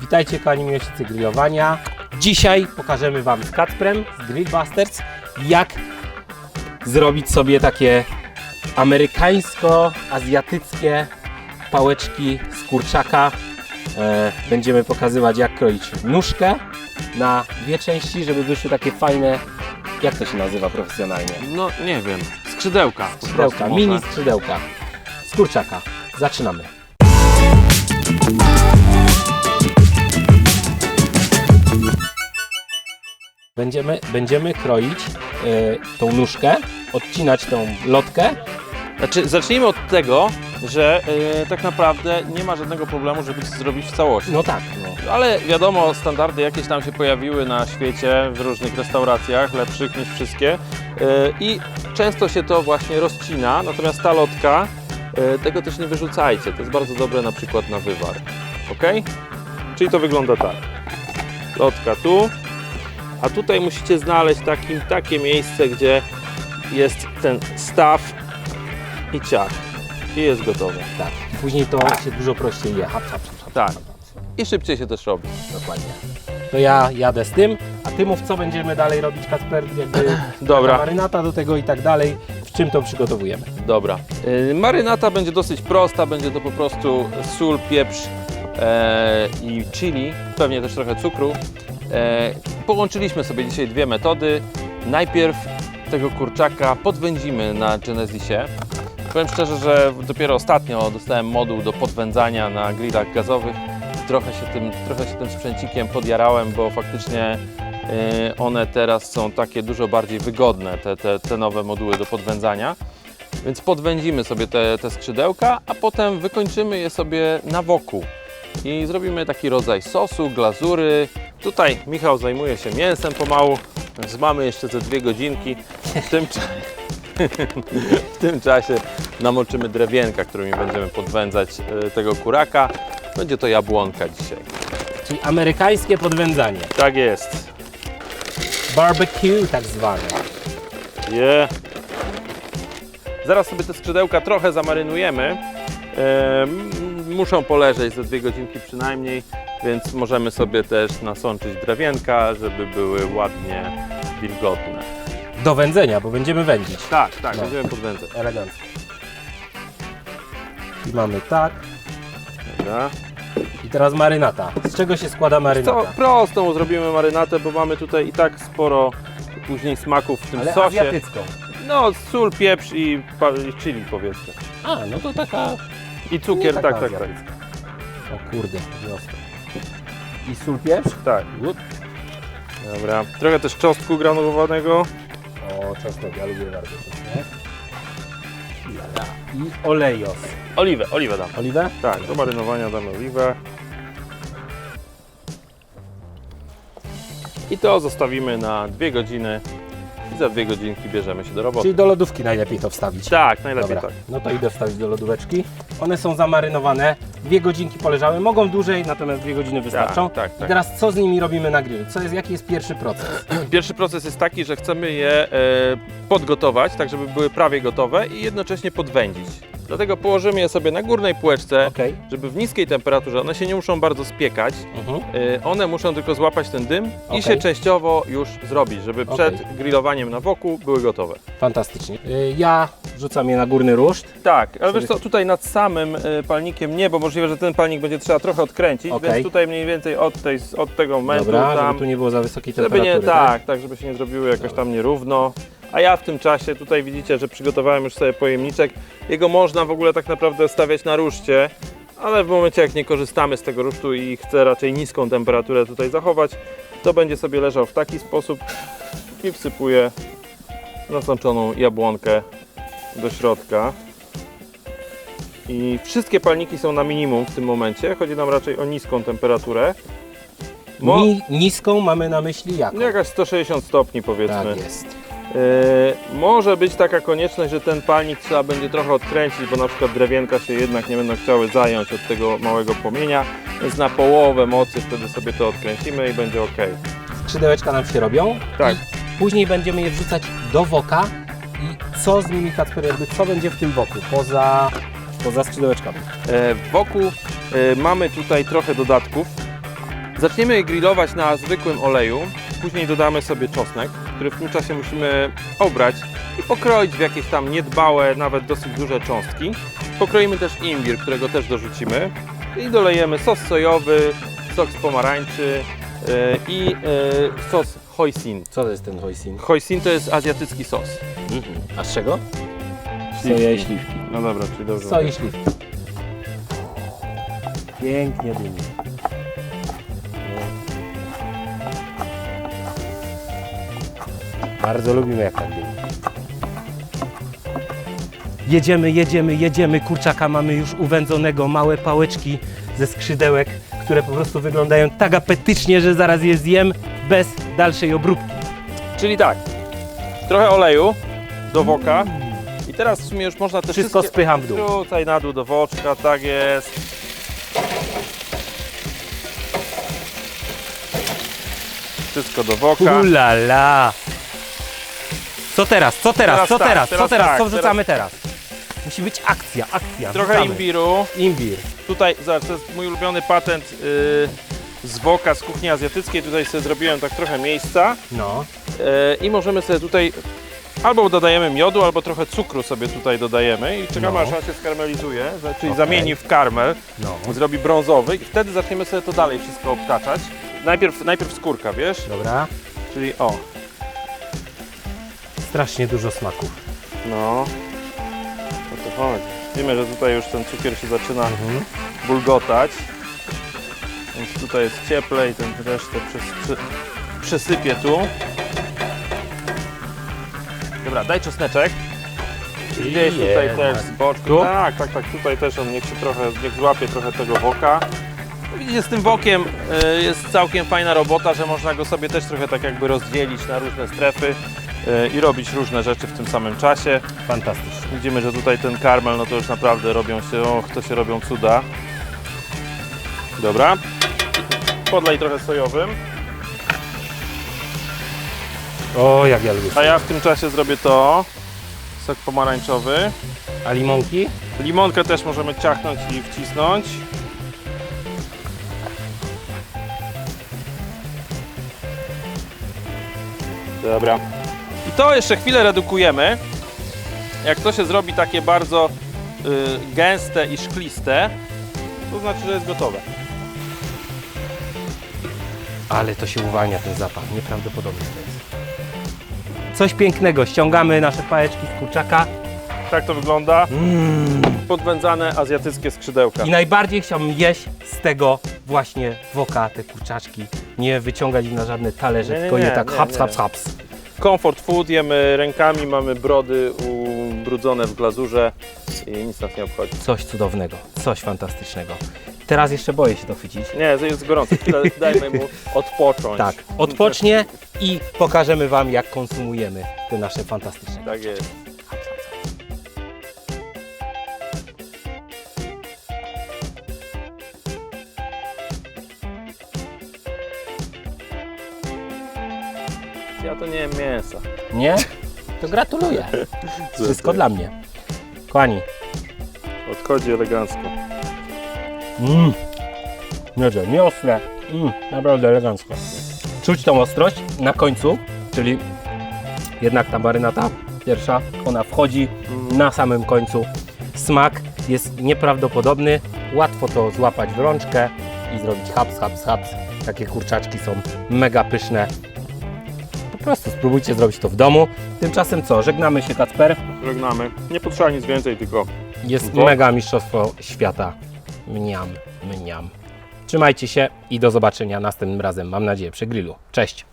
Witajcie kochani miłośnicy grillowania. Dzisiaj pokażemy Wam z Kacprem, z Grillbusters, jak zrobić sobie takie amerykańsko-azjatyckie pałeczki z kurczaka. E, będziemy pokazywać jak kroić nóżkę na dwie części, żeby wyszły takie fajne, jak to się nazywa profesjonalnie? No nie wiem, skrzydełka. Skrzydełka, mini skrzydełka z kurczaka. Zaczynamy. Będziemy, będziemy kroić e, tą nóżkę, odcinać tą lotkę. Znaczy, zacznijmy od tego, że e, tak naprawdę nie ma żadnego problemu, żeby to zrobić w całości. No tak, no. Ale wiadomo, standardy jakieś tam się pojawiły na świecie, w różnych restauracjach, lepszych niż wszystkie. E, I często się to właśnie rozcina, natomiast ta lotka, tego też nie wyrzucajcie. To jest bardzo dobre na przykład na wywar. Ok? Czyli to wygląda tak. Lotka tu, a tutaj musicie znaleźć takim, takie miejsce, gdzie jest ten staw i ciach. I jest gotowe. tak. Później to się dużo prościej je. Hap, hap, hap, hap, Tak. hap, hap. I szybciej się też robi. Dokładnie. To ja jadę z tym, a ty mów co będziemy dalej robić, Kacper, jakby Dobra. marynata do tego i tak dalej, w czym to przygotowujemy. Dobra. Y, Marynata będzie dosyć prosta, będzie to po prostu sól, pieprz e, i chili, pewnie też trochę cukru. E, połączyliśmy sobie dzisiaj dwie metody. Najpierw tego kurczaka podwędzimy na Genesisie. Powiem szczerze, że dopiero ostatnio dostałem moduł do podwędzania na grillach gazowych. Trochę się tym, trochę się tym sprzęcikiem podjarałem, bo faktycznie y, one teraz są takie dużo bardziej wygodne, te, te, te nowe moduły do podwędzania. Więc podwędzimy sobie te, te skrzydełka, a potem wykończymy je sobie na wokół. I zrobimy taki rodzaj sosu, glazury. Tutaj Michał zajmuje się mięsem pomału, więc mamy jeszcze te dwie godzinki. W tym, w tym czasie namoczymy drewienka, którymi będziemy podwędzać e, tego kuraka. Będzie to jabłonka dzisiaj. Czyli amerykańskie podwędzanie. Tak jest. Barbecue tak zwane. Je. Zaraz sobie te skrzydełka trochę zamarynujemy. E, muszą poleżeć ze dwie godzinki przynajmniej, więc możemy sobie też nasączyć drewienka, żeby były ładnie wilgotne. Do wędzenia, bo będziemy wędzić. Tak, tak, No. będziemy podwędzać. Elegancko. I mamy tak. Dobra. I teraz marynata. Z czego się składa Co, marynata? prostą zrobimy marynatę, bo mamy tutaj i tak sporo później smaków w tym Ale sosie. azjatycką. No, sól, pieprz i, pa- i chili powiedzmy. A, no to taka... I cukier, tak, tak, tak. azjatycka. O kurde, wiosna. I sól pieprz? Tak. Dobra. Trochę też czosnku granulowanego. O, czosnek, ja lubię bardzo czosnek. I olejos. Oliwę, oliwę dam. Oliwę? Tak, do marynowania damy oliwę. I to zostawimy na dwie godziny. Za dwie godzinki bierzemy się do roboty. Czyli do lodówki najlepiej to wstawić. Tak, najlepiej Dobra, tak. no to idę wstawić do lodóweczki. One są zamarynowane, dwie godzinki poleżały, mogą dłużej, natomiast dwie godziny wystarczą. tak, tak. I teraz co z nimi robimy na grillu? Co jest, jaki jest pierwszy proces? Pierwszy proces jest taki, że chcemy je e, podgotować, tak żeby były prawie gotowe i jednocześnie podwędzić. Dlatego położymy je sobie na górnej półeczce, Okej. żeby w niskiej temperaturze, one się nie muszą bardzo spiekać, Mhm. e, one muszą tylko złapać ten dym i się częściowo już zrobić, żeby przed grillowaniem na wokół były gotowe. Fantastycznie. Y, Ja wrzucam je na górny ruszt. Tak, ale wiesz co, tutaj nad samym e, palnikiem nie, bo możliwe, że ten palnik będzie trzeba trochę odkręcić, Okej. więc tutaj mniej więcej od, tej, od tego momentu Dobra, tam, żeby tu nie było za wysokiej żeby temperatury. nie, tak, tak, żeby się nie zrobiły jakoś tam nierówno. A ja w tym czasie, tutaj widzicie, że przygotowałem już sobie pojemniczek. Jego można w ogóle tak naprawdę stawiać na ruszcie, ale w momencie jak nie korzystamy z tego rusztu i chcę raczej niską temperaturę tutaj zachować, to będzie sobie leżał w taki sposób i wsypuję nasączoną jabłonkę do środka. I wszystkie palniki są na minimum w tym momencie. Chodzi nam raczej o niską temperaturę. Mo- Ni niską mamy na myśli jaką? jakaś 160 stopni powiedzmy. Tak jest. Yy, może być taka konieczność, że ten palnik trzeba będzie trochę odkręcić, bo na przykład drewienka się jednak nie będą chciały zająć od tego małego płomienia, więc na połowę mocy wtedy sobie to odkręcimy i będzie ok. Skrzydełeczka nam się robią. Tak. I później będziemy je wrzucać do woka. I co z nimi, Kacper, jakby co będzie w tym woku? Poza, poza skrzydełeczkami. E, wokół e, mamy tutaj trochę dodatków. Zaczniemy je grillować na zwykłym oleju, później dodamy sobie czosnek, który w tym czasie musimy obrać i pokroić w jakieś tam niedbałe, nawet dosyć duże cząstki. Pokroimy też imbir, którego też dorzucimy i dolejemy sos sojowy, sok z pomarańczy yy, i yy, sos hoisin. Co to jest ten hoisin? Hoisin to jest azjatycki sos. Mhm. A z czego? Soja i śliwki. No dobra, czyli dobrze. Soja i śliwki. Pięknie dymi. Bardzo lubimy jak tak dymi. Jedziemy, jedziemy, jedziemy. Kurczaka mamy już uwędzonego. Małe pałeczki ze skrzydełek, które po prostu wyglądają tak apetycznie, że zaraz je zjem bez dalszej obróbki. Czyli tak, trochę oleju do woka i teraz w sumie już można te Wszystko spycham w dół. Tutaj na dół do woczka, tak jest. Wszystko do woka. Ulala! Co teraz? Co teraz? Teraz Co tak, teraz? Co teraz teraz? tak, Co wrzucamy teraz? Musi być akcja, akcja. Trochę wrzucamy. imbiru. Imbir. Tutaj, zobacz, to jest mój ulubiony patent yy, z woka, z kuchni azjatyckiej. Tutaj sobie zrobiłem tak trochę miejsca No. yy, i możemy sobie tutaj albo dodajemy miodu, albo trochę cukru sobie tutaj dodajemy i czekamy No. aż on się skarmelizuje, czyli Okej. zamieni w karmel. No. zrobi brązowy i wtedy zaczniemy sobie to dalej wszystko obtaczać. Najpierw, najpierw skórka, wiesz? Dobra. Czyli o, Strasznie dużo smaków. no, o to chodzi. Wiemy, że tutaj już ten cukier się zaczyna Mhm. bulgotać, więc tutaj jest cieplej, ten resztę przys, przysypię tu. Dobra, daj czosneczek. Gdzieś tutaj też z boczku. Tak, tak, tak, tutaj też on niech się trochę, niech złapie trochę tego woka. Widzicie, z tym wokiem y, jest całkiem fajna robota, że można go sobie też trochę tak jakby rozdzielić na różne strefy i robić różne rzeczy w tym samym czasie. Fantastycznie. Widzimy, że tutaj ten karmel, no to już naprawdę robią się, och, to się robią cuda. Dobra. Podlej trochę sojowym, O, jak ja lubię. a ja w tym czasie zrobię to. Sok pomarańczowy. A limonki? Limonkę też możemy ciachnąć i wcisnąć. Dobra. I to jeszcze chwilę redukujemy. Jak to się zrobi takie bardzo y, gęste i szkliste, to znaczy, że jest gotowe. Ale to się uwalnia ten zapach. Nieprawdopodobny to jest. Coś pięknego. Ściągamy nasze pałeczki z kurczaka. Tak to wygląda. Mm. Podwędzane azjatyckie skrzydełka. I najbardziej chciałbym jeść z tego właśnie woka te kurczaczki. Nie wyciągać ich na żadne talerze, Nie, nie, tylko je nie, tak nie, haps, nie. haps, haps. Comfort food jemy rękami, mamy brody ubrudzone w glazurze i nic nas nie obchodzi. Coś cudownego, coś fantastycznego. Teraz jeszcze boję się to chwycić. Nie, jest gorąco. Chwilę dajmy mu odpocząć. Tak, odpocznie i pokażemy Wam, jak konsumujemy te nasze fantastyczne. Tak jest. Ja to nie jem mięsa. Nie? To gratuluję. Wszystko dla mnie. Kochani, Odchodzi elegancko. mmm, nie ostre, mmm, naprawdę elegancko. Czuć tą ostrość na końcu, czyli jednak ta marynata pierwsza, ona wchodzi na samym końcu. Smak jest nieprawdopodobny, łatwo to złapać w rączkę i zrobić haps, haps, haps. Takie kurczaczki są mega pyszne. Po prostu spróbujcie zrobić to w domu. Tymczasem co, żegnamy się Kacper. Żegnamy. Nie potrzeba nic więcej, tylko Jest Bo- mega mistrzostwo świata. Mniam, mniam. Trzymajcie się i do zobaczenia następnym razem, mam nadzieję, przy grillu. Cześć!